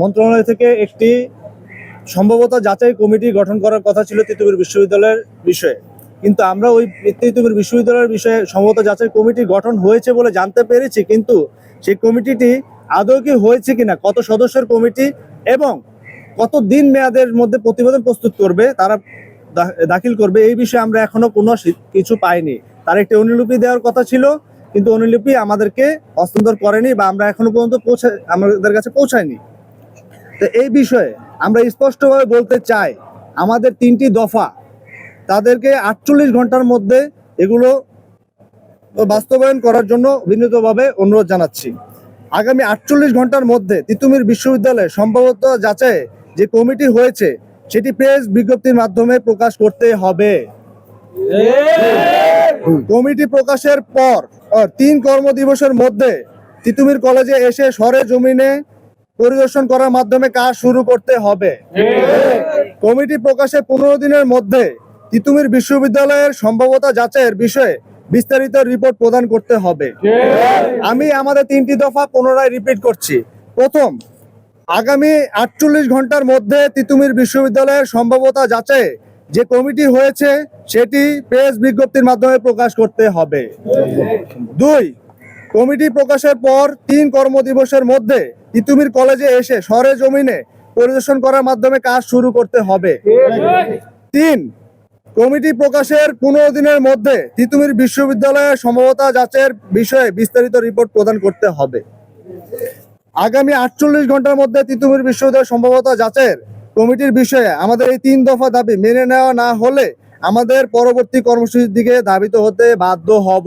মন্ত্রণালয় থেকে একটি সম্ভবত যাচাই কমিটি গঠন করার কথা ছিল তিতুমির বিশ্ববিদ্যালয়ের বিষয়ে। কিন্তু আমরা ওই তিতুমির বিশ্ববিদ্যালয়ের বিষয়ে সম্ভবত যাচাই কমিটি গঠন হয়েছে বলে জানতে পেরেছি, কিন্তু সেই কমিটিটি আদৌ কি হয়েছে কিনা, কত সদস্যের কমিটি এবং কত দিন মেয়াদের মধ্যে প্রতিবেদন প্রস্তুত করবে, তারা দাখিল করবে, এই বিষয়ে আমরা এখনও কোনো কিছু পাইনি। তার একটি অনুলিপি দেওয়ার কথা ছিল, কিন্তু অনুলিপি আমাদেরকে হস্তান্তর করেনি বা আমরা এখনও পর্যন্ত পৌঁছে আমাদের কাছে পৌঁছায়নি। তো এই বিষয়ে আমরা স্পষ্টভাবে বলতে চাই, আমাদের তিনটি দফা, তাদেরকে আটচল্লিশ ঘণ্টার মধ্যে এগুলো বাস্তবায়ন করার জন্য বিনীতভাবে অনুরোধ জানাচ্ছি। আগামী আটচল্লিশ ঘণ্টার মধ্যে তিতুমির বিশ্ববিদ্যালয়ে সম্ভবত যাচাই যে কমিটি হয়েছে, সেটি প্রেস বিজ্ঞপ্তির মাধ্যমে প্রকাশ করতে হবে। কমিটি প্রকাশের পর তিন কর্মদিবসের মধ্যে তিতুমির কলেজে এসে সরে জমিনে পরিদর্শন করার মাধ্যমে কাজ শুরু করতে হবে। কমিটি প্রকাশের পনেরো দিনের মধ্যে তিতুমির বিশ্ববিদ্যালয়ের সম্ভাব্যতা যাচাইয়ের বিষয়ে বিস্তারিত রিপোর্ট প্রদান করতে হবে। আমি আমাদের তিনটি দফা পুনরায় রিপিট করছি। প্রথম আগামী আটচল্লিশ ঘণ্টার মধ্যে তিতুমির বিশ্ববিদ্যালয়ের সম্ভাব্যতা যাচাই যে কমিটি হয়েছে সেটি প্রেস বিজ্ঞপ্তির মাধ্যমে প্রকাশ করতে হবে। দুই কমিটি প্রকাশের পর তিন কর্মদিবসের মধ্যে তিতুমির কলেজে এসে সরে জমিনে পরিদর্শন করার মাধ্যমে কাজ শুরু করতে হবে। তিন, কমিটি প্রকাশের পনেরো দিনের মধ্যে তিতুমির বিশ্ববিদ্যালয়ের সম্ভবতা যাচাইয়ের বিষয়ে বিস্তারিত রিপোর্ট প্রদান করতে হবে। আগামী আটচল্লিশ ঘণ্টার মধ্যে তিতুমির বিশ্ববিদ্যালয় সম্ভবতা যাচের কমিটির বিষয়ে আমাদের এই তিন দফা দাবি মেনে নেওয়া না হলে আমাদের পরবর্তী কর্মসূচির দিকে ধাবিত হতে বাধ্য হব।